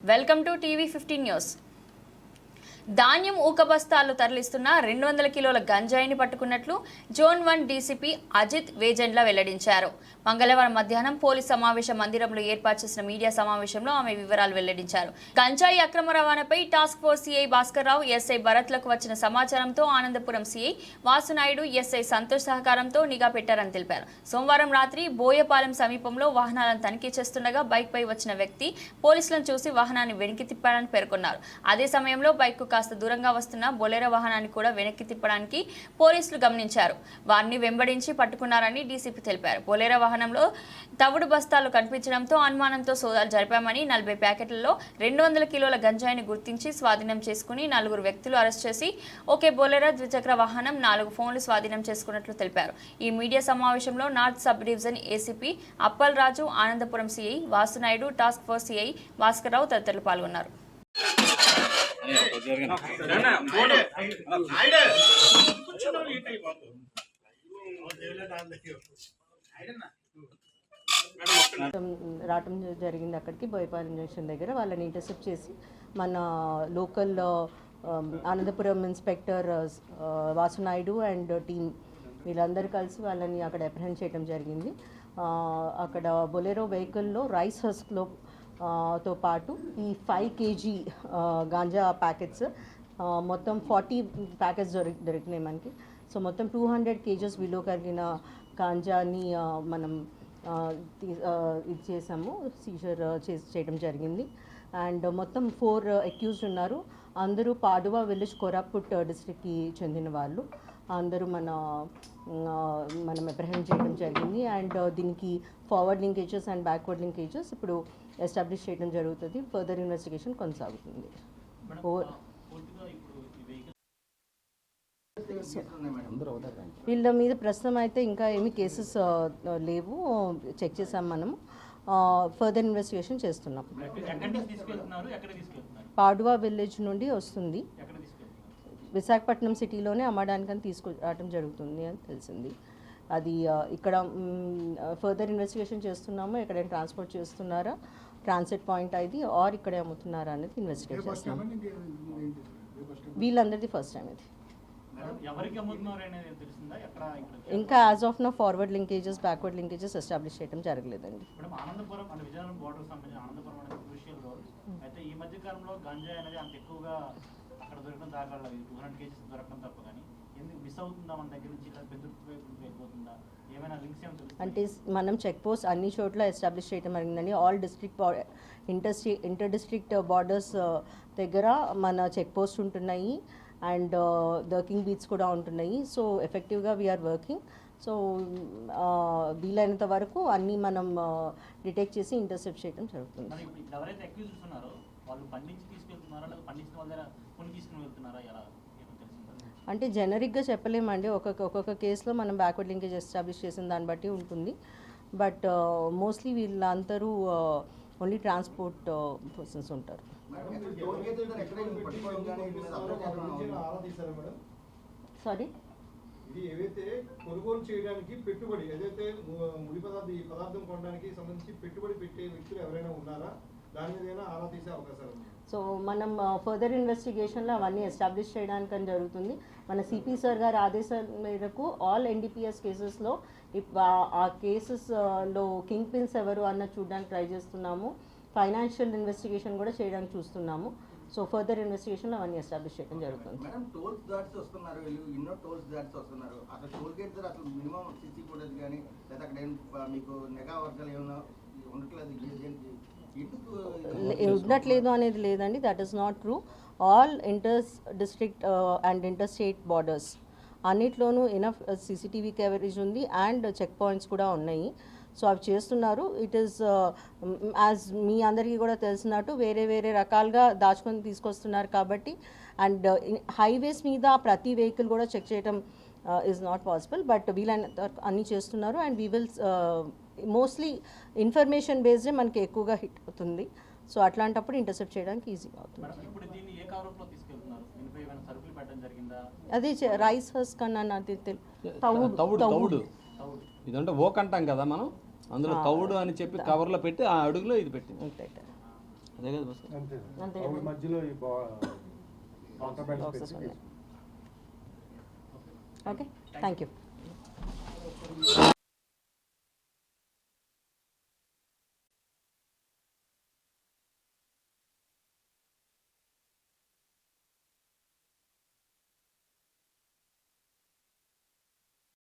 welcome to TV fifteen news ధాన్యం ఊక బస్తాలు తరలిస్తున్న రెండు వందల కిలోల గంజాయిని పట్టుకున్నట్లు zone one DCP Ajit Vejendla వెల్లడించారు. మంగళవారం మధ్యాహ్నం పోలీస్ సమావేశ మందిరంలో ఏర్పాటు చేసిన మీడియా సమావేశంలో ఆమె వివరాలు వెల్లడించారు. గంజాయి అక్రమ రవాణాపై task force CI Bhaskar Rao SI భరత్లకు వచ్చిన సమాచారంతో ఆనందపురం సిఐ వాసునాయుడు ఎస్ఐ సంతోష్ సహకారంతో నిఘా పెట్టారని తెలిపారు. సోమవారం రాత్రి బోయపాలెం సమీపంలో వాహనాలను తనిఖీ చేస్తుండగా బైక్ పై వచ్చిన వ్యక్తి పోలీసులను చూసి వాహనాన్ని వెనక్కి తిప్పాడని పేర్కొన్నారు. అదే సమయంలో బైక్ కాస్త దూరంగా వస్తున్న బొలెరో వాహనాన్ని కూడా వెనక్కి తిప్పడానికి పోలీసులు గమనించారు. వారిని వెంబడించి పట్టుకున్నారని డీసీపీ తెలిపారు. బొలెరో వాహనంలో తవుడు బస్తాలు కనిపించడంతో అనుమానంతో సోదాలు జరిపామని నలభై ప్యాకెట్లలో రెండు వందల కిలోల గంజాయిని గుర్తించి స్వాధీనం చేసుకుని నలుగురు వ్యక్తులు అరెస్ట్ చేసి ఒకే బొలెరో ద్విచక్ర వాహనం నాలుగు ఫోన్లు స్వాధీనం చేసుకున్నట్లు తెలిపారు. ఈ మీడియా సమావేశంలో north sub division ACP Appal Raju Anandapuram CI Vasu Naidu task force CI Bhaskar Rao తదితరులు పాల్గొన్నారు. రావటం జరిగింది అక్కడికి బోయపాలెం జంక్షన్ దగ్గర. వాళ్ళని ఇంటర్సెప్ట్ చేసి మన local Anantapuram inspector Vasu Naidu and team వీళ్ళందరూ కలిసి వాళ్ళని అక్కడ అప్రహెండ్ చేయడం జరిగింది. Uh, అక్కడ బొలెరో వెహికల్లో రైస్ హస్క్లో తో పాటు ఈ ఫైవ్ కేజీ గాంజా ప్యాకెట్స్ మొత్తం ఫార్టీ ప్యాకెట్స్ దొరి దొరికినాయి మనకి. సో మొత్తం టూ హండ్రెడ్ కేజెస్ విలువ కలిగిన గాంజాని మనం ఇది చేసాము. సీజర్ చేసి చేయడం జరిగింది. అండ్ మొత్తం ఫోర్ అక్యూజ్డ్ ఉన్నారు. అందరూ పాడువా విలేజ్ కోరాపుట్ డిస్ట్రిక్ట్కి చెందిన వాళ్ళు. అందరూ మన మనం అప్రహెండ్ చేయడం జరిగింది. అండ్ దీనికి forward linkages and backward linkages ఇప్పుడు ఎస్టాబ్లిష్ చేయడం జరుగుతుంది ఫర్దర్ ఇన్వెస్టిగేషన్ కొనసాగుతుంది. వీళ్ళ మీద ప్రస్తుతం అయితే ఇంకా ఏమి కేసెస్ లేవు. చెక్ చేసాం మనం ఫర్దర్ ఇన్వెస్టిగేషన్ చేస్తున్నాం. ఎక్కడి నుంచి తీసుకెళ్తున్నారు? ఎక్కడ తీసుకెళ్తున్నారు? పాడువా విలేజ్ నుండి వస్తుంది. ఎక్కడ తీసుకెళ్తున్నారు? విశాఖపట్నం సిటీలోనే అమ్మడానికని తీసుకురావడం జరుగుతుంది అని తెలిసింది. అది ఇక్కడ ఫర్దర్ ఇన్వెస్టిగేషన్ చేస్తున్నాము. ఎక్కడైనా ట్రాన్స్పోర్ట్ చేస్తున్నారా? ట్రాన్సిట్ పాయింట్ అది ఆర్ ఇక్కడే అమ్ముతున్నారా అనేది ఇన్వెస్టిగేట్ చేస్తున్నాం. వీళ్ళందరిది ఫస్ట్ టైం ఇది. ఎవరికి అమ్ముతున్నారు అనేది తెలిసిందా? ఎక్కడ ఇక్కడ ఇంకా యాజ్ ఆఫ్ నా forward linkages backward linkages establish చేయడం జరగలేదండి. ఆనందపురం అనేది క్రూషియల్ రోడ్ అయితే ఈ మధ్య కాలంలో గంజాయి అనేది అంత ఎక్కువగా అక్కడ దొరకడం దాఖలు టూ హండ్రెడ్ కేజెస్ దొరకడం తప్ప కానీ. ఎందుకు మిస్ అవుతుందా మన దగ్గర నుంచి? ఇలా పెద్ద వైపు వెళ్ళిపోతుందా ఏమైనా లింక్స్ ఏమైనా తెలుస్తుందా? అంటే మనం చెక్ పోస్ట్ అన్ని చోట్ల ఎస్టాబ్లిష్ చేయడం జరిగిందండి. All district inter inter district borders దగ్గర మన చెక్ పోస్ట్ ఉంటున్నాయి. అండ్ వర్కింగ్ బీట్స్ కూడా ఉంటున్నాయి. సో ఎఫెక్టివ్గా వీఆర్ వర్కింగ్ సో వీలైనంత వరకు అన్నీ మనం డిటెక్ట్ చేసి ఇంటర్సెప్ట్ చేయడం జరుగుతుంది. ఎవరైతే వాళ్ళు పండించి తీసుకెళ్తున్నారా? లేదా పండించిన వాళ్ళ తీసుకుని వెళ్తున్నారా? ఎలా అంటే జనరిక్గా చెప్పలేమండి. ఒక్కొక్క ఒక్కొక్క కేసులో మనం బ్యాక్వర్డ్ లింకేజ్ ఎస్టాబ్లిష్ చేసిన దాన్ని బట్టి ఉంటుంది. బట్ మోస్ట్లీ uh, వీళ్ళందరూ ఓన్లీ ట్రాన్స్పోర్ట్ పర్సన్స్ ఉంటారు. సారీ ఇది ఏదైతే కొనుగోలు చేయడానికి పెట్టుబడి ఏదైతే ముడి పదార్థం ఈ పదార్థం కొనడానికి సంబంధించి పెట్టుబడి పెట్టే వ్యక్తులు ఎవరైనా ఉన్నారా? సో మనం ఫర్దర్ ఇన్వెస్టిగేషన్లో అవన్నీ ఎస్టాబ్లిష్ చేయడానికి అని జరుగుతుంది. మన సిపి సార్ గారి ఆదేశాల మేరకు ఆల్ ఎన్డీపీఎస్ కేసెస్లో ఆ కేసెస్లో కింగ్ పిన్స్ ఎవరు అన్న చూడడానికి ట్రై చేస్తున్నాము. ఫైనాన్షియల్ ఇన్వెస్టిగేషన్ కూడా చేయడానికి చూస్తున్నాము. సో ఫర్దర్ ఇన్వెస్టిగేషన్లో అవన్నీ ఎస్టాబ్లిష్ చేయడం జరుగుతుంది. మేడం టోల్స్ దాట్స్ వస్తున్నారు వీళ్ళు ఎన్నో టోల్స్ దాట్స్ వస్తున్నారు. అసలు టోల్ గేట్ దగ్గర అసలు మినిమం సీసీ ఫుటేజ్ కానీ లేదా అక్కడ ఏం ప- మీకు నెగా వర్గాలు ఏమైనా ఉండట్లేదు అనేది లేదండి. That is not true all inter district and inter state borders అన్నిట్లోనూ ఇనఫ్ సీసీటీవీ కవరేజ్ ఉంది అండ్ చెక్ పాయింట్స్ కూడా ఉన్నాయి. సో అవి చేస్తున్నారు. ఇట్ ఈస్ యాజ్ మీ అందరికీ కూడా తెలిసినట్టు వేరే వేరే రకాలుగా దాచుకొని తీసుకొస్తున్నారు కాబట్టి అండ్ హైవేస్ మీద ప్రతి వెహికల్ కూడా చెక్ చేయడం ఈజ్ నాట్ పాసిబుల్ బట్ వరకు అన్నీ చేస్తున్నారు and we will mostly information బేస్డే మనకి ఎక్కువగా హిట్ అవుతుంది. సో అట్లాంటప్పుడు ఇంటర్సెప్ట్ చేయడానికి ఈజీగా అవుతుంది. అదే రైస్ హస్ కన్నా నాది తెల్ తవుడు ఇదంటే ఓక్ అంటాం కదా మనం? అందులో తవుడు అని చెప్పి కవర్లో పెట్టి ఆ అడుగులో ఇది పెట్టింది అంతే. అదే కదా బస్? మధ్యలో ఓకే థ్యాంక్ యూ